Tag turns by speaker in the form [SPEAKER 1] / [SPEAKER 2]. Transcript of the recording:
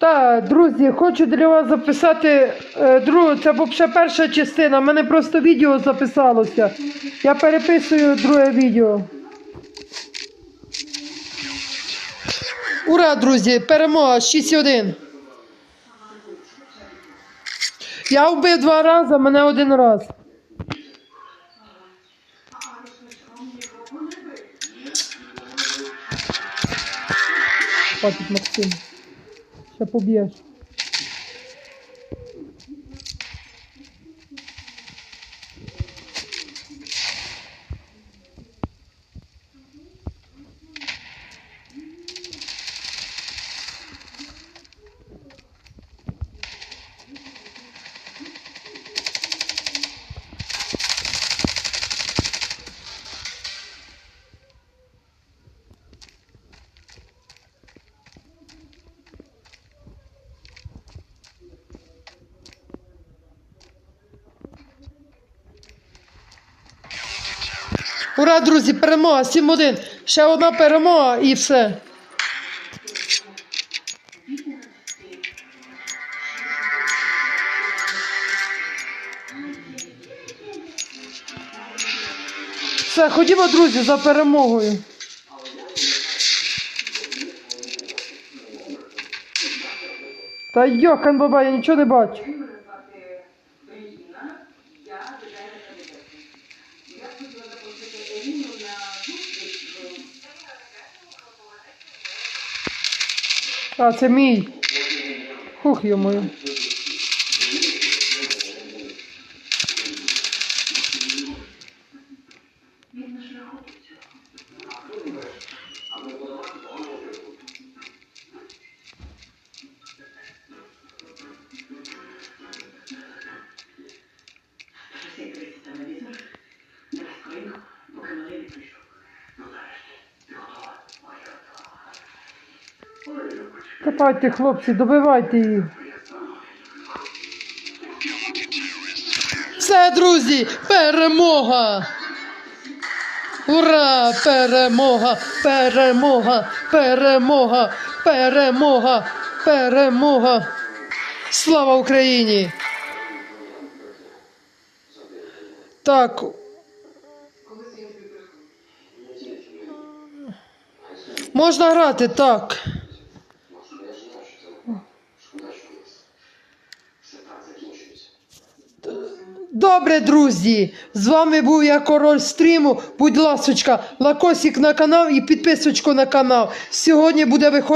[SPEAKER 1] Так, друзі, хочу для вас записати е, другу, це взагалі перша частина. У мене просто відео записалося. Я переписую друге відео. Ура, друзі! Перемога 6-1. Я вбив два рази, мене один раз. Хватить, Максим. Ще Ура, друзі, перемога! 7-1. Ще одна перемога і все. Все, ходімо, друзі, за перемогою. Та йохан баба, я нічого не бачу. А, це мій. Хух йому. Копайте, хлопці, добивайте їх. Все, друзі, перемога! Ура! Перемога! Перемога! Перемога! Перемога! Перемога! Слава Україні! Так. Можна грати, так. Добре, друзі! З вами був я король стріму. Будь ласочка, лакосик на канал і підписочку на канал. Сьогодні буде виходити.